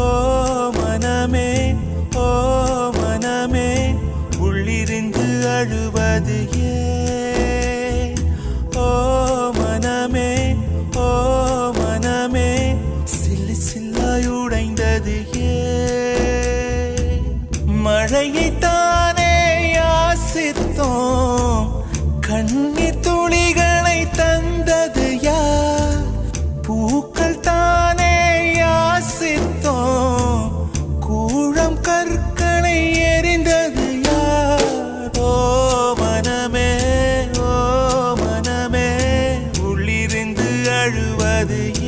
ஓ மனமே ஓ மனமே உள்ளிருந்து அழுவது ஏ. ஓ மனமே ஓ மனமே சில்லு சில்லாயுடைந்தது ஏ. மழையைத்தான் தழுவது